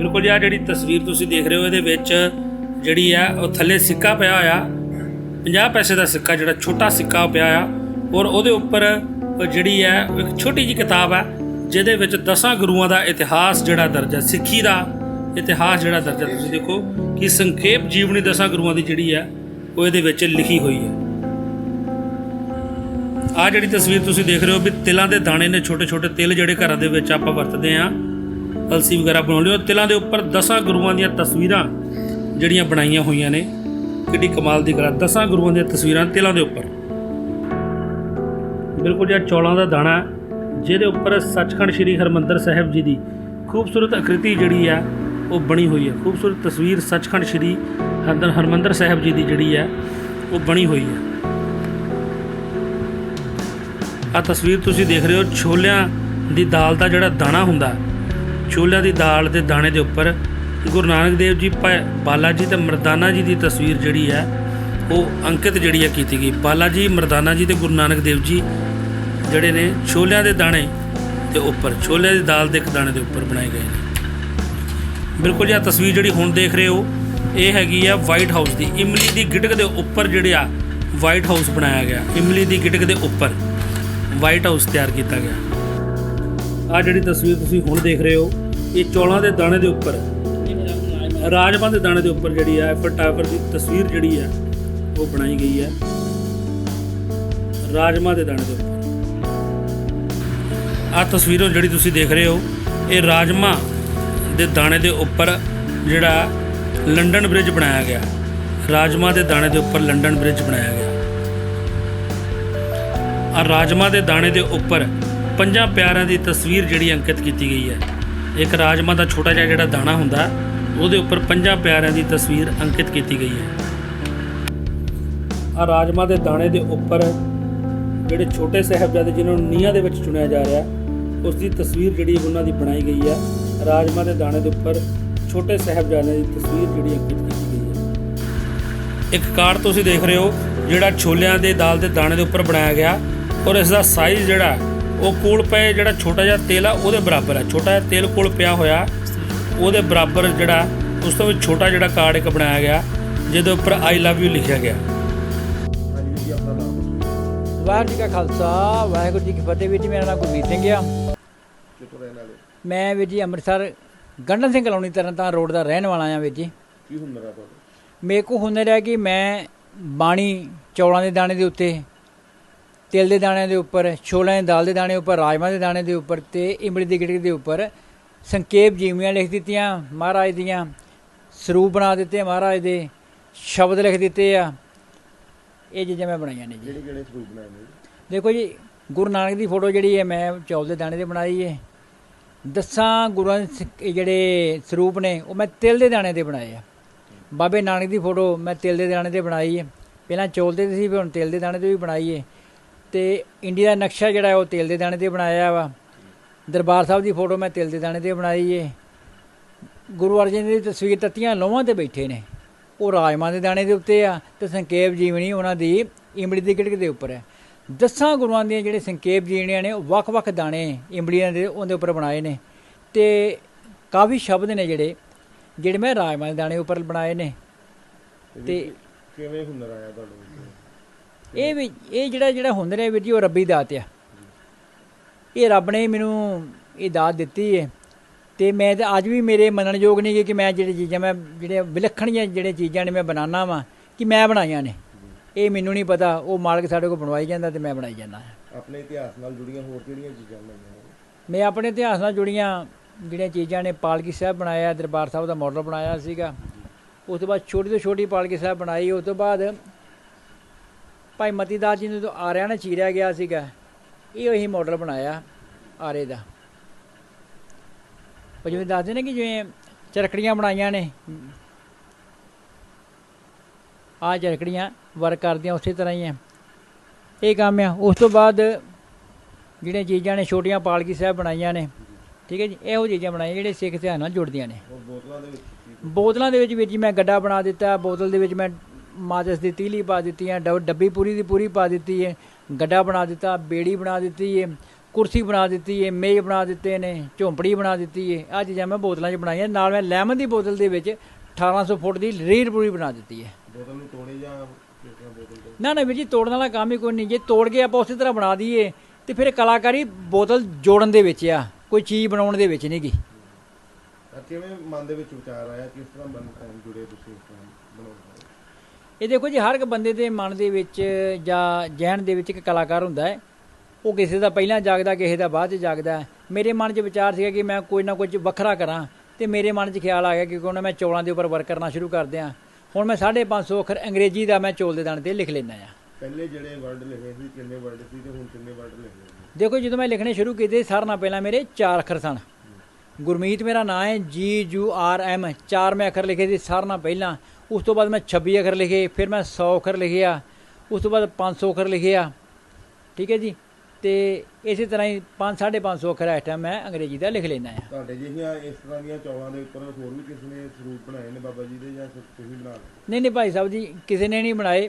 ਬਿਲਕੁਲ ਜੀ, ਆਹ ਜਿਹੜੀ ਤਸਵੀਰ ਤੁਸੀਂ ਦੇਖ ਰਹੇ ਹੋ, ਇਹਦੇ ਵਿੱਚ ਜਿਹੜੀ ਆ, ਉਹ ਥੱਲੇ ਸਿੱਕਾ ਪਿਆ ਹੋਇਆ। 50 ਪੈਸੇ ਦਾ ਸਿੱਕਾ, ਜਿਹੜਾ ਛੋਟਾ ਸਿੱਕਾ ਪਿਆ ਆ। ਔਰ ਉਹਦੇ ਉੱਪਰ ਜਿਹੜੀ ਹੈ ਉਹ ਇੱਕ ਛੋਟੀ ਜੀ ਕਿਤਾਬ ਹੈ ਜਿਹਦੇ ਵਿੱਚ ਦਸਾਂ ਗੁਰੂਆਂ ਦਾ ਇਤਿਹਾਸ ਜਿਹੜਾ ਦਰਜ ਹੈ ਸਿੱਖੀ ਦਾ ਇਤਿਹਾਸ ਜਿਹੜਾ ਦਰਜ ਹੈ ਤੁਸੀਂ ਦੇਖੋ ਕਿ ਸੰਖੇਪ ਜੀਵਨੀ ਦਸਾਂ ਗੁਰੂਆਂ ਦੀ ਜਿਹੜੀ ਹੈ ਉਹ ਇਹਦੇ ਵਿੱਚ ਲਿਖੀ ਹੋਈ ਹੈ ਆ ਜਿਹੜੀ ਤਸਵੀਰ ਤੁਸੀਂ ਦੇਖ ਰਹੇ ਹੋ ਵੀ ਤਿਲਾਂ ਦੇ ਦਾਣੇ ਨੇ ਛੋਟੇ ਛੋਟੇ ਤਿਲ ਜਿਹੜੇ ਘਰਾਂ ਦੇ ਵਿੱਚ ਆਪਾਂ ਵਰਤਦੇ ਆ ਅਲਸੀ ਵਗੈਰਾ ਬਣਾਉਣੀ ਲਈ ਉਹ ਤਿਲਾਂ ਦੇ ਉੱਪਰ ਦਸਾਂ ਗੁਰੂਆਂ ਦੀਆਂ ਤਸਵੀਰਾਂ ਜਿਹੜੀਆਂ ਬਣਾਈਆਂ ਹੋਈਆਂ ਨੇ। ਕਿੱਡੀ ਕਮਾਲ ਦੀ ਗੱਲ ਹੈ ਦਸਾਂ ਗੁਰੂਆਂ ਦੀਆਂ ਤਸਵੀਰਾਂ ਤਿਲਾਂ ਦੇ ਉੱਪਰ। ਬਿਲਕੁਲ ਜਿਹਾ ਚੌਲਾਂ ਦਾ ਦਾਣਾ ਜਿਹਦੇ ਉੱਪਰ ਸੱਚਖੰਡ ਸ੍ਰੀ ਹਰਮੰਦਰ ਸਾਹਿਬ ਜੀ ਦੀ ਖੂਬਸੂਰਤ ਆਕ੍ਰਿਤੀ ਜਿਹੜੀ ਹੈ, ਉਹ ਬਣੀ ਹੋਈ ਹੈ। ਖੂਬਸੂਰਤ ਤਸਵੀਰ ਸੱਚਖੰਡ ਸ੍ਰੀ ਹਰਿੰਦਰ ਹਰਮੰਦਰ ਸਾਹਿਬ ਜੀ ਦੀ ਜਿਹੜੀ ਹੈ, ਉਹ ਬਣੀ ਹੋਈ ਹੈ। ਆ ਤਸਵੀਰ ਤੁਸੀਂ ਦੇਖ ਰਹੇ ਹੋ, ਛੋਲਿਆਂ ਦੀ ਦਾਲ ਦਾ ਜਿਹੜਾ ਦਾਣਾ ਹੁੰਦਾ ਛੋਲਿਆਂ ਦੀ ਦਾਲ ਦੇ ਦਾਣੇ ਦੇ ਉੱਪਰ ਗੁਰੂ ਨਾਨਕ ਦੇਵ ਜੀ, ਭਾ- ਬਾਲਾ ਜੀ ਤੇ ਮਰਦਾਨਾ ਜੀ ਦੀ ਤਸਵੀਰ ਜਿਹੜੀ ਹੈ, ਉਹ ਅੰਕਿਤ ਜਿਹੜੀ ਹੈ ਕੀਤੀ ਗਈ। ਬਾਲਾ ਜੀ, ਮਰਦਾਨਾ ਜੀ ਤੇ ਗੁਰੂ ਨਾਨਕ ਦੇਵ ਜੀ ਜਿਹੜੇ ਨੇ ਛੋਲਿਆਂ ਦੇ ਦਾਣੇ ਦੇ ਉੱਪਰ ਛੋਲਿਆਂ ਦੀ ਦਾਲ ਦੇ ਇੱਕ ਦਾਣੇ ਦੇ ਉੱਪਰ ਬਣਾਏ ਗਏ ਨੇ। ਬਿਲਕੁਲ ਇਹ ਤਸਵੀਰ ਜਿਹੜੀ ਹੁਣ ਦੇਖ ਰਹੇ ਹੋ, ਇਹ ਹੈਗੀ ਆ ਵਾਈਟ ਹਾਊਸ ਦੀ। ਇਮਲੀ ਦੀ ਗਿਟਕ ਦੇ ਉੱਪਰ ਜਿਹੜੇ ਆ ਵਾਈਟ ਹਾਊਸ ਬਣਾਇਆ ਗਿਆ। ਇਮਲੀ ਦੀ ਗਿਟਕ ਦੇ ਉੱਪਰ ਵਾਈਟ ਹਾਊਸ ਤਿਆਰ ਕੀਤਾ ਗਿਆ। ਆ ਜਿਹੜੀ ਤਸਵੀਰ ਤੁਸੀਂ ਹੁਣ ਦੇਖ ਰਹੇ ਹੋ ਇਹ ਚੌਲਾਂ ਦੇ ਦਾਣੇ ਦੇ ਉੱਪਰ ਰਾਜਮਾਂ ਦੇ ਦਾਣੇ ਦੇ ਉੱਪਰ ਜਿਹੜੀ ਆ ਫਟਾਫਰ ਦੀ ਤਸਵੀਰ ਜਿਹੜੀ ਆ, ਉਹ ਬਣਾਈ ਗਈ ਹੈ ਰਾਜਮਾਂ ਦੇ ਦਾਣੇ ਦੇ ਉੱਪਰ। ਆ ਤਸਵੀਰੋਂ ਜਿਹੜੀ ਤੁਸੀਂ ਦੇਖ ਰਹੇ ਹੋ, ਇਹ ਰਾਜਮਾਂ ਦੇ ਦਾਣੇ ਦੇ ਉੱਪਰ ਜਿਹੜਾ ਲੰਡਨ ਬ੍ਰਿਜ ਬਣਾਇਆ ਗਿਆ। ਰਾਜਮਾਂ ਦੇ ਦਾਣੇ ਦੇ ਉੱਪਰ ਲੰਡਨ ਬ੍ਰਿਜ ਬਣਾਇਆ ਗਿਆ। ਆ ਰਾਜਮਾਂ ਦੇ ਦਾਣੇ ਦੇ ਉੱਪਰ ਪੰਜਾਂ ਪਿਆਰਿਆਂ ਦੀ ਤਸਵੀਰ ਜਿਹੜੀ ਅੰਕਿਤ ਕੀਤੀ ਗਈ ਹੈ। ਇੱਕ ਰਾਜਮਾਂ ਦਾ ਛੋਟਾ ਜਿਹਾ ਜਿਹੜਾ ਦਾਣਾ ਹੁੰਦਾ, ਉਹਦੇ ਉੱਪਰ ਪੰਜਾਂ ਪਿਆਰਿਆਂ ਦੀ ਤਸਵੀਰ ਅੰਕਿਤ ਕੀਤੀ ਗਈ ਹੈ। ਆ ਰਾਜਮਾਂ ਦੇ ਦਾਣੇ ਦੇ ਉੱਪਰ ਜਿਹੜੇ ਛੋਟੇ ਸਾਹਿਬਜ਼ਾਦੇ ਜਿਨ੍ਹਾਂ ਨੂੰ ਨੀਹਾਂ ਦੇ ਵਿੱਚ ਚੁਣਿਆ ਜਾ ਰਿਹਾ ਉਸ ਦੀ ਤਸਵੀਰ ਜਿਹੜੀ ਉਹਨਾਂ ਦੀ ਬਣਾਈ ਗਈ ਹੈ। ਰਾਜਮਾਂ ਦੇ ਦਾਣੇ ਦੇ ਉੱਪਰ ਛੋਟੇ ਸਾਹਿਬਜ਼ਾਦਿਆਂ ਦੀ ਤਸਵੀਰ ਜਿਹੜੀ ਅੰਕਿਤ ਕੀਤੀ ਗਈ ਹੈ। ਇੱਕ ਕਾਰਡ ਤੁਸੀਂ ਦੇਖ ਰਹੇ ਹੋ, ਜਿਹੜਾ ਛੋਲਿਆਂ ਦੇ ਦਾਲ ਦੇ ਦਾਣੇ ਦੇ ਉੱਪਰ ਬਣਾਇਆ ਗਿਆ ਔਰ ਇਸ ਦਾ ਸਾਈਜ਼ ਜਿਹੜਾ ਉਹ ਕੋਲ ਪਏ ਜਿਹੜਾ ਛੋਟਾ ਜਿਹਾ ਤੇਲ ਆ ਉਹਦੇ ਬਰਾਬਰ ਹੈ ਛੋਟਾ ਜਿਹਾ ਤੇਲ ਕੋਲ ਪਿਆ ਹੋਇਆ ਉਹਦੇ ਬਰਾਬਰ ਜਿਹੜਾ ਉਸ ਤੋਂ ਵੀ ਛੋਟਾ ਜਿਹੜਾ ਕਾਰਡ ਇੱਕ ਬਣਾਇਆ ਗਿਆ ਜਿਹਦੇ ਉੱਪਰ ਆਈ ਲਵ ਯੂ ਲਿਖਿਆ ਗਿਆ। ਵਾਹਿਗੁਰੂ ਜੀ ਕਾ ਖਾਲਸਾ ਵਾਹਿਗੁਰੂ ਜੀ ਕੀ ਫਤਿਹ ਵੀਰ ਜੀ ਮੇਰਾ ਨਾਮ ਗੁਰਮੀਤ ਸਿੰਘ ਆ। ਕਿੱਥੋਂ ਰਹਿਣ ਵਾਲੇ ਮੈਂ ਵੀਰ ਜੀ ਅੰਮ੍ਰਿਤਸਰ ਗੰਡਨ ਸਿੰਘ ਕਲੋਨੀ ਤਰਨਤਾਰਨ ਰੋਡ ਦਾ ਰਹਿਣ ਵਾਲਾ ਆ ਵੀਰ ਜੀ। ਕੀ ਹੁਨਰ ਆ ਤੁਹਾਡਾ? ਮੇਰੇ ਕੋ ਹੁਨਰ ਹੈ ਕਿ ਮੈਂ ਬਾਣੀ ਚੌਲਾਂ ਦੇ ਦਾਣੇ ਦੇ ਉੱਤੇ ਤਿਲ ਦੇ ਦਾਣਿਆਂ ਦੇ ਉੱਪਰ ਛੋਲਿਆਂ ਦੀ ਦਾਲ ਦੇ ਦਾਣੇ ਉੱਪਰ ਰਾਜਮਾ ਦੇ ਦਾਣੇ ਦੇ ਉੱਪਰ ਤੇ ਇਮਲੀ ਦੀ ਗਿਟਕ ਦੇ ਉੱਪਰ ਸੰਖੇਪ ਜੀਵਨੀਆਂ ਲਿਖ ਦਿੱਤੀਆਂ ਮਹਾਰਾਜ ਦੀਆਂ ਸਰੂਪ ਬਣਾ ਦਿੱਤੇ ਮਹਾਰਾਜ ਦੇ ਸ਼ਬਦ ਲਿਖ ਦਿੱਤੇ ਆ। ਇਹ ਚੀਜ਼ਾਂ ਮੈਂ ਬਣਾਈਆਂ ਨੇ ਜੀ। ਕਿਹੜੇ ਕਿਹੜੇ ਸਰੂਪ ਬਣਾਏ ਨੇ? ਦੇਖੋ ਜੀ ਗੁਰੂ ਨਾਨਕ ਦੀ ਫੋਟੋ ਜਿਹੜੀ ਹੈ ਮੈਂ ਚੌਲ ਦੇ ਦਾਣੇ ਤੇ ਬਣਾਈ ਹੈ। ਦਸਾਂ ਦੇ ਇਹ ਜਿਹੜੇ ਸਰੂਪ ਨੇ ਉਹ ਮੈਂ ਤਿਲ ਦੇ ਦਾਣੇ ਤੇ ਬਣਾਏ ਆ। ਬਾਬੇ ਨਾਨਕ ਦੀ ਫੋਟੋ ਮੈਂ ਤਿਲ ਦੇ ਦਾਣੇ ਤੇ ਬਣਾਈ ਹੈ। ਪਹਿਲਾਂ ਚੌਲ ਤੇ ਸੀ ਫਿਰ ਹੁਣ ਤਿਲ ਦੇ ਦਾਣੇ ਤੇ ਵੀ ਬਣਾਈ ਹੈ। ਤੇ ਇੰਡੀਆ ਦਾ ਨਕਸ਼ਾ ਜਿਹੜਾ ਉਹ ਤਿਲ ਦੇ ਦਾਣੇ ਤੇ ਬਣਾਇਆ ਵਾ। ਦਰਬਾਰ ਸਾਹਿਬ ਦੀ ਫੋਟੋ ਮੈਂ ਤਿਲ ਦੇ ਦਾਣੇ ਤੇ ਬਣਾਈ ਹੈ ਗੁਰੂ ਅਰਜਨ ਦੇਵ ਦੀ ਤਸਵੀਰ ਤੱਤੀਆਂ ਲੋਹਾਂ ਤੇ ਬੈਠੇ ਨੇ। ਉਹ ਰਾਜਮਾਂ ਦੇ ਦਾਣੇ ਦੇ ਉੱਤੇ ਆ ਤੇ ਸੰਖੇਪ ਜੀਵਨੀ ਉਹਨਾਂ ਦੀ ਇਮਲੀ ਦੀ ਗਿਟਕ ਦੇ ਉੱਪਰ ਹੈ। ਦਸਾਂ ਗੁਰੂਆਂ ਦੀਆਂ ਜਿਹੜੇ ਸੰਖੇਪ ਜੀਵਨੀਆਂ ਨੇ ਉਹ ਵੱਖ-ਵੱਖ ਦਾਣੇ ਇਮਲੀਆਂ ਦੇ ਉਹਦੇ ਉੱਪਰ ਬਣਾਏ ਨੇ। ਤੇ ਕਾਫੀ ਸ਼ਬਦ ਨੇ ਜਿਹੜੇ ਜਿਹੜੇ ਮੈਂ ਰਾਜਮਾਂ ਦੇ ਦਾਣੇ ਉੱਪਰ ਬਣਾਏ ਨੇ। ਤੇ ਕਿਵੇਂ ਹੁਨਰ ਆਇਆ ਤੁਹਾਨੂੰ ਇਹ ਵੀ ਇਹ ਜਿਹੜਾ ਜਿਹੜਾ ਹੁੰਦੇ ਨੇ ਵੀਰ ਜੀ ਉਹ ਰੱਬੀ ਦਾਤ ਆ। ਇਹ ਰੱਬ ਨੇ ਮੈਨੂੰ ਇਹ ਦਾਤ ਦਿੱਤੀ ਹੈ ਤੇ ਮੈਂ ਤਾਂ ਅੱਜ ਵੀ ਮੇਰੇ ਮੰਨਣਯੋਗ ਨਹੀਂ ਕਿ ਮੈਂ ਜਿਹੜੇ ਚੀਜ਼ਾਂ ਮੈਂ ਜਿਹੜੇ ਵਿਲੱਖਣੀਆਂ ਜਿਹੜੇ ਚੀਜ਼ਾਂ ਨੇ ਮੈਂ ਬਣਾਉਣਾ ਵਾਂ ਕਿ ਮੈਂ ਬਣਾਈਆਂ ਨੇ। ਇਹ ਮੈਨੂੰ ਨਹੀਂ ਪਤਾ ਉਹ ਮਾਲਕ ਸਾਡੇ ਕੋਲ ਬਣਵਾਈ ਜਾਂਦਾ ਤੇ ਮੈਂ ਬਣਾਈ ਜਾਂਦਾ। ਆਪਣੇ ਇਤਿਹਾਸ ਨਾਲ ਜੁੜੀਆਂ ਹੋਰ ਕਿਹੜੀਆਂ ਚੀਜ਼ਾਂ ਬਣਾਈਆਂ ਨੇ? ਮੈਂ ਆਪਣੇ ਇਤਿਹਾਸ ਨਾਲ ਜੁੜੀਆਂ ਜਿਹੜੀਆਂ ਚੀਜ਼ਾਂ ਨੇ ਪਾਲਕੀ ਸਾਹਿਬ ਬਣਾਇਆ ਦਰਬਾਰ ਸਾਹਿਬ ਦਾ ਮਾਡਲ ਬਣਾਇਆ ਸੀਗਾ। ਉਸ ਤੋਂ ਬਾਅਦ ਛੋਟੀ ਤੋਂ ਛੋਟੀ ਪਾਲਕੀ ਸਾਹਿਬ ਬਣਾਈ ਉਸ ਤੋਂ ਬਾਅਦ ਭਾਈ ਮਤੀਦਾਸ ਜੀ ਨੂੰ ਤੋਂ ਆਰਿਆਂ ਨਾਲ ਚੀਰਿਆ ਗਿਆ ਸੀਗਾ। ਇਹ ਉਹੀ ਮਾਡਲ ਬਣਾਇਆ ਆਰੇ ਦਾ। ਉਹ ਜਿਵੇਂ ਦੱਸਦੇ ਨੇ ਕਿ ਜਿਵੇਂ ਚਰਕੜੀਆਂ ਬਣਾਈਆਂ ਨੇ। ਆ ਚਰਕੜੀਆਂ ਵਰਕ ਕਰਦੀਆਂ ਉਸੇ ਤਰ੍ਹਾਂ ਹੀ ਆ। ਇਹ ਕੰਮ ਆ। ਉਸ ਤੋਂ ਬਾਅਦ ਜਿਹੜੀਆਂ ਚੀਜ਼ਾਂ ਨੇ ਛੋਟੀਆਂ ਪਾਲਕੀ ਸਾਹਿਬ ਬਣਾਈਆਂ ਨੇ। ਠੀਕ ਹੈ ਜੀ ਇਹੋ ਚੀਜ਼ਾਂ ਬਣਾਈਆਂ ਜਿਹੜੇ ਸਿੱਖ ਇਤਿਹਾਸ ਨਾਲ ਜੁੜਦੀਆਂ ਨੇ। ਬੋਤਲਾਂ ਦੇ ਵਿੱਚ ਬੋਤਲਾਂ ਦੇ ਵਿੱਚ ਵੀਰ ਜੀ ਮੈਂ ਗੱਡਾ ਬਣਾ ਦਿੱਤਾ ਬੋਤਲ ਦੇ ਵਿੱਚ ਮੈਂ ਮਾਚਿਸ ਦੀ ਤੀਲੀ ਪਾ ਦਿੱਤੀ ਹੈ ਡੱਬ- ਪੂਰੀ ਦੀ ਪੂਰੀ ਪਾ ਦਿੱਤੀ ਹੈ ਗੱਡਾ ਬਣਾ ਦਿੱਤਾ ਬੇੜੀ ਬਣਾ ਦਿੱਤੀ ਹੈ ਕੁਰਸੀ ਬਣਾ ਦਿੱਤੀ ਏ ਮੇਜ਼ ਬਣਾ ਦਿੱਤੇ ਨੇ ਝੌਂਪੜੀ ਬਣਾ ਦਿੱਤੀ ਏ ਆਹ ਚੀਜ਼ਾਂ ਮੈਂ ਬੋਤਲਾਂ 'ਚ ਬਣਾਈਆਂ ਨਾਲ ਮੈਂ ਲੈਮਨ ਦੀ ਬੋਤਲ ਦੇ ਵਿੱਚ 1800 ਫੁੱਟ ਦੀ ਰੀਰ ਪੂਰੀ ਬਣਾ ਦਿੱਤੀ ਹੈ। ਬੋਤਲ ਨੂੰ ਤੋੜੇ ਜਾਂ ਨਾ ਨਾ ਵੀਰ ਜੀ ਤੋੜਨ ਵਾਲਾ ਕੰਮ ਹੀ ਕੋਈ ਨਹੀਂ। ਜੇ ਤੋੜ ਕੇ ਆਪਾਂ ਉਸੇ ਤਰ੍ਹਾਂ ਬਣਾ ਦਈਏ ਤੇ ਫਿਰ ਕਲਾਕਾਰੀ ਬੋਤਲ ਜੋੜਨ ਦੇ ਵਿੱਚ ਆ ਕੋਈ ਚੀਜ਼ ਬਣਾਉਣ ਦੇ ਵਿੱਚ ਨਹੀਂ ਗੀ। ਤਾਂ ਕਿਵੇਂ ਮਨ ਦੇ ਵਿੱਚ ਵਿਚਾਰ ਆਇਆ ਕਿਸ ਤਰ੍ਹਾਂ ਜੁੜੇ ਤੁਸੀਂ ਇਸ ਤਰ੍ਹਾਂ ਬਣਾਉਣ? ਦਾ ਇਹ ਦੇਖੋ ਜੀ ਹਰ ਇੱਕ ਬੰਦੇ ਦੇ ਮਨ ਦੇ ਵਿੱਚ ਜਾਂ ਜ਼ਿਹਨ ਦੇ ਵਿੱਚ ਇੱਕ ਕਲਾਕਾਰ ਹੁੰਦਾ ਹੈ। ਉਹ ਕਿਸੇ ਦਾ ਪਹਿਲਾਂ ਜਾਗਦਾ ਕਿਸੇ ਦਾ ਬਾਅਦ ਚ ਜਾਗਦਾ। ਮੇਰੇ ਮਨ 'ਚ ਵਿਚਾਰ ਸੀਗਾ ਕਿ ਮੈਂ ਕੋਈ ਨਾ ਕੁਝ ਵੱਖਰਾ ਕਰਾਂ ਤੇ ਮੇਰੇ ਮਨ 'ਚ ਖਿਆਲ ਆ ਗਿਆ ਕਿ ਕਿਉਂ ਨਾ ਮੈਂ ਚੌਲਾਂ ਦੇ ਉੱਪਰ ਵਰਕ ਕਰਨਾ ਸ਼ੁਰੂ ਕਰ ਦਿਆਂ। ਹੁਣ ਮੈਂ 550 ਅੱਖਰ ਅੰਗਰੇਜ਼ੀ ਦਾ ਮੈਂ ਚੌਲ ਦੇ ਦਾਣੇ ਤੇ ਲਿਖ ਲੈਂਦਾ ਆ ਪਹਿਲੇ ਜਿਹੜੇ ਵਰਡ ਲਿਖੇ ਸੀ ਕਿੰਨੇ ਵਰਡ ਸੀ ਤੇ ਹੁਣ ਕਿੰਨੇ ਵਰਡ ਲਿਖੇ ਦੇਖੋ ਜਦੋਂ ਮੈਂ ਲਿਖਣੇ ਸ਼ੁਰੂ ਕੀਤੇ ਸਾਰਿਆਂ ਨਾਲ ਪਹਿਲਾਂ ਮੇਰੇ ਚਾਰ ਅੱਖਰ ਸਨ। ਗੁਰਮੀਤ ਮੇਰਾ ਨਾਮ ਹੈ ਜੀ ਯੂ ਆਰ ਐਮ ਚਾਰ ਮੈਂ ਅੱਖਰ ਲਿਖੇ ਸੀ ਸਾਰਿਆਂ ਨਾਲ ਪਹਿਲਾਂ। ਉਸ ਤੋਂ ਬਾਅਦ ਮੈਂ 26 ਅੱਖਰ ਲਿਖੇ ਫਿਰ ਮੈਂ 100 ਅੱਖਰ ਲਿਖਿਆ ਉਸ ਤੋਂ ਬਾਅਦ 500 ਅੱਖਰ ਲਿਖਿਆ ਠੀਕ ਹੈ ਜੀ? ਤੇ ਇਸੇ ਤਰ੍ਹਾਂ ਹੀ 5 550 ਅੱਖਰ ਇਸ ਟਾਈਮ ਮੈਂ ਅੰਗਰੇਜ਼ੀ ਦਾ ਲਿਖ ਲੈਂਦਾ ਆ ਤੁਹਾਡੇ ਜਿਹੀਆਂ ਇਸ ਤਰ੍ਹਾਂ ਦੀਆਂ ਚੌਲਾਂ ਦੇ ਉੱਪਰ ਹੋਰ ਵੀ ਕਿਸੇ ਨੇ ਸਰੂਪ ਬਣਾਏ ਨੇ ਬਾਬਾ ਜੀ ਦੇ ਜਾਂ ਤੁਸੀਂ ਬਣਾ ਲਏ ਨਹੀਂ ਨਹੀਂ ਭਾਈ ਸਾਹਿਬ ਜੀ ਕਿਸੇ ਨੇ ਨਹੀਂ ਬਣਾਏ।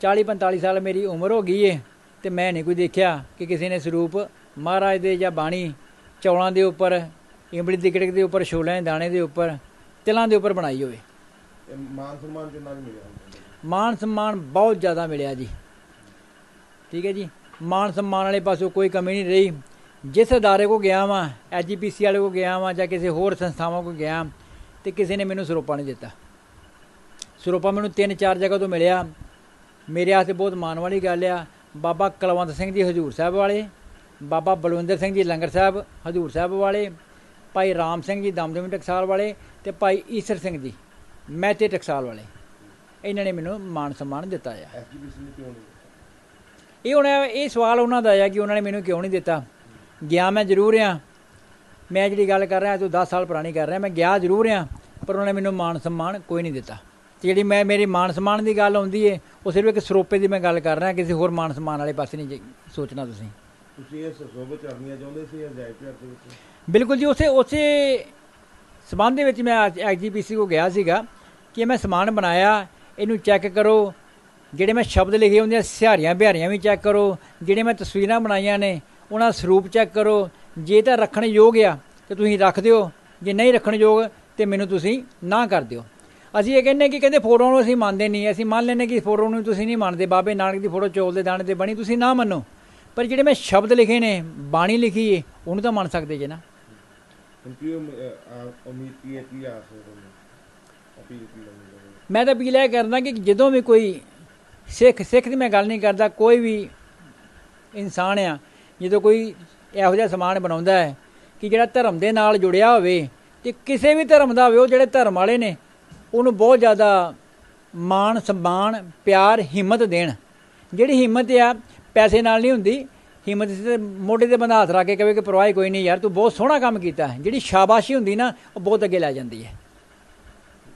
40 45 ਸਾਲ ਮੇਰੀ ਉਮਰ ਹੋ ਗਈ ਏ ਤੇ ਮੈਂ ਨਹੀਂ ਕੋਈ ਦੇਖਿਆ ਕਿ ਕਿਸੇ ਨੇ ਸਰੂਪ ਮਹਾਰਾਜ ਦੇ ਜਾਂ ਬਾਣੀ ਚੌਲਾਂ ਦੇ ਉੱਪਰ ਇੰਬੜੀ ਦੀ ਕਿੜਕ ਦੇ ਉੱਪਰ ਛੋਲਿਆਂ ਦੇ ਦਾਣੇ ਦੇ ਉੱਪਰ ਤਿਲਾਂ ਦੇ ਉੱਪਰ ਬਣਾਈ ਹੋਵੇ। ਮਾਨ ਸਨਮਾਨ ਕਿੰਨਾ ਕੁ ਮਿਲਿਆ? ਮਾਣ ਸਨਮਾਨ ਬਹੁਤ ਜ਼ਿਆਦਾ ਮਿਲਿਆ ਜੀ। ਠੀਕ ਹੈ ਜੀ? ਮਾਣ ਸਨਮਾਨ ਵਾਲੇ ਪਾਸੋਂ ਕੋਈ ਕਮੀ ਨਹੀਂ ਰਹੀ। ਜਿਸ ਅਦਾਰੇ ਕੋ ਗਿਆ ਵਾਂ ਐਜੀਪੀਸੀ ਵਾਲੇ ਕੋ ਗਿਆ ਵਾਂ ਜਾਂ ਕਿਸੇ ਹੋਰ ਸੰਸਥਾਵਾਂ ਕੋ ਗਿਆ ਤੇ ਕਿਸੇ ਨੇ ਮੈਨੂੰ ਸਰੋਪਾ ਨਹੀਂ ਦਿੱਤਾ। ਸਰੋਪਾ ਮੈਨੂੰ ਤਿੰਨ ਚਾਰ ਜਗ੍ਹਾ ਤੋਂ ਮਿਲਿਆ। ਮੇਰੇ ਵਾਸਤੇ ਬਹੁਤ ਮਾਣ ਵਾਲੀ ਗੱਲ ਆ। ਬਾਬਾ ਕੁਲਵੰਤ ਸਿੰਘ ਜੀ ਹਜੂਰ ਸਾਹਿਬ ਵਾਲੇ ਬਾਬਾ ਬਲਵਿੰਦਰ ਸਿੰਘ ਜੀ ਲੰਗਰ ਸਾਹਿਬ ਹਜੂਰ ਸਾਹਿਬ ਵਾਲੇ ਭਾਈ ਰਾਮ ਸਿੰਘ ਜੀ ਦਮਦਮੀ ਟਕਸਾਲ ਵਾਲੇ ਤੇ ਭਾਈ ਈਸਰ ਸਿੰਘ ਜੀ ਮਹਿਤੇ ਟਕਸਾਲ ਵਾਲੇ। ਇਹਨਾਂ ਨੇ ਮੈਨੂੰ ਮਾਣ ਸਨਮਾਨ ਦਿੱਤਾ ਆ? ਇਹ ਹੁਣ ਇਹ ਸਵਾਲ ਉਹਨਾਂ ਦਾ ਆ ਕਿ ਉਹਨਾਂ ਨੇ ਮੈਨੂੰ ਕਿਉਂ ਨਹੀਂ ਦਿੱਤਾ? ਗਿਆ ਮੈਂ ਜ਼ਰੂਰ ਆ। ਮੈਂ ਜਿਹੜੀ ਗੱਲ ਕਰ ਰਿਹਾ ਤੂੰ 10 ਸਾਲ ਪੁਰਾਣੀ ਕਰ ਰਿਹਾ ਮੈਂ ਗਿਆ ਜ਼ਰੂਰ ਆ ਪਰ ਉਹਨਾਂ ਨੇ ਮੈਨੂੰ ਮਾਣ ਸਨਮਾਨ ਕੋਈ ਨਹੀਂ ਦਿੱਤਾ। ਤੇ ਜਿਹੜੀ ਮੈਂ ਮੇਰੀ ਮਾਣ ਸਨਮਾਨ ਦੀ ਗੱਲ ਆਉਂਦੀ ਏ ਉਹ ਸਿਰਫ ਇੱਕ ਸਰੋਪੇ ਦੀ ਮੈਂ ਗੱਲ ਕਰ ਰਿਹਾ ਕਿਸੇ ਹੋਰ ਮਾਣ ਸਨਮਾਨ ਵਾਲੇ ਪਾਸੇ ਨਹੀਂ ਸੋਚਣਾ ਤੁਸੀਂ। ਤੁਸੀਂ ਇਹ ਸੋਭਤ ਕਰਨੀਆਂ ਚਾਹੁੰਦੇ ਸੀ ਅਜਾਇਬ ਘਰ ਦੇ ਵਿੱਚ? ਬਿਲਕੁਲ ਜੀ, ਉਸੇ ਉਸੇ ਸਬੰਧ ਦੇ ਵਿੱਚ ਮੈਂ ਐਗਜੀਪੀਸੀ ਕੋ ਗਿਆ ਸੀਗਾ ਕਿ ਮੈਂ ਸਮਾਨ ਬਣਾਇਆ, ਇਹਨੂੰ ਚੈੱਕ ਕਰੋ, ਜਿਹੜੇ ਮੈਂ ਸ਼ਬਦ ਲਿਖੇ ਹੁੰਦੇ ਆ, ਸਿਹਾਰੀਆਂ ਬਿਹਾਰੀਆਂ ਵੀ ਚੈੱਕ ਕਰੋ ਜਿਹੜੇ ਮੈਂ ਤਸਵੀਰਾਂ ਬਣਾਈਆਂ ਨੇ, ਉਹਨਾਂ ਦਾ ਸਰੂਪ ਚੈੱਕ ਕਰੋ, ਜੇ ਤਾਂ ਰੱਖਣ ਯੋਗ ਆ, ਤੇ ਤੁਸੀਂ ਰੱਖ ਦਿਓ, ਜੇ ਨਹੀਂ ਰੱਖਣ ਯੋਗ, ਤੇ ਮੈਨੂੰ ਤੁਸੀਂ ਨਾ ਕਰ ਦਿਓ। ਅਸੀਂ ਇਹ ਕਹਿੰਦੇ ਕਿ ਕਹਿੰਦੇ ਫੋਟੋ ਨੂੰ ਅਸੀਂ ਮੰਨਦੇ ਨਹੀਂ, ਅਸੀਂ ਮੰਨ ਲੈਂਦੇ ਕਿ ਫੋਟੋ ਨੂੰ ਤੁਸੀਂ ਨਹੀਂ ਮੰਨਦੇ, ਬਾਬੇ ਨਾਨਕ ਦੀ ਫੋਟੋ ਚੋਲ ਦੇ ਦਾਣੇ ਤੇ ਬਣੀ, ਤੁਸੀਂ ਨਾ ਮੰਨੋ। ਪਰ ਜਿਹੜੇ ਮੈਂ ਸ਼ਬਦ ਲਿਖੇ ਨੇ ਬਾਣੀ ਲਿਖੀ ਏ ਉਹਨੂੰ ਤਾਂ ਮੰਨ ਸਕਦੇ ਜੇ ਨਾ। ਮੈਂ ਤਾਂ ਅਪੀਲ ਇਹ ਕਰਦਾ ਕਿ ਜਦੋਂ ਵੀ ਕੋਈ ਸਿੱਖ ਸਿੱਖ ਦੀ ਮੈਂ ਗੱਲ ਨਹੀਂ ਕਰਦਾ ਕੋਈ ਵੀ ਇਨਸਾਨ ਆ ਜਦੋਂ ਕੋਈ ਇਹੋ ਜਿਹਾ ਸਮਾਨ ਬਣਾਉਂਦਾ ਹੈ ਕਿ ਜਿਹੜਾ ਧਰਮ ਦੇ ਨਾਲ ਜੁੜਿਆ ਹੋਵੇ ਤੇ ਕਿਸੇ ਵੀ ਧਰਮ ਦਾ ਹੋਵੇ ਉਹ ਜਿਹੜੇ ਧਰਮ ਵਾਲੇ ਨੇ ਉਹਨੂੰ ਬਹੁਤ ਜ਼ਿਆਦਾ ਮਾਣ ਸਨਮਾਨ ਪਿਆਰ ਹਿੰਮਤ ਦੇਣ। ਜਿਹੜੀ ਹਿੰਮਤ ਆ ਪੈਸੇ ਨਾਲ ਨਹੀਂ ਹੁੰਦੀ। ਹਿੰਮਤ ਤੇ ਮੋਢੇ ਤੇ ਬੰਦਾ ਹੱਥ ਰੱਖ ਕੇ ਕਹੇ ਕਿ ਪਰਵਾਹ ਕੋਈ ਨਹੀਂ ਯਾਰ, ਤੂੰ ਬਹੁਤ ਸੋਹਣਾ ਕੰਮ ਕੀਤਾ ਜਿਹੜੀ ਸ਼ਾਬਾਸ਼ੀ ਹੁੰਦੀ ਨਾ, ਉਹ ਬਹੁਤ ਅੱਗੇ ਲੈ ਜਾਂਦੀ ਹੈ।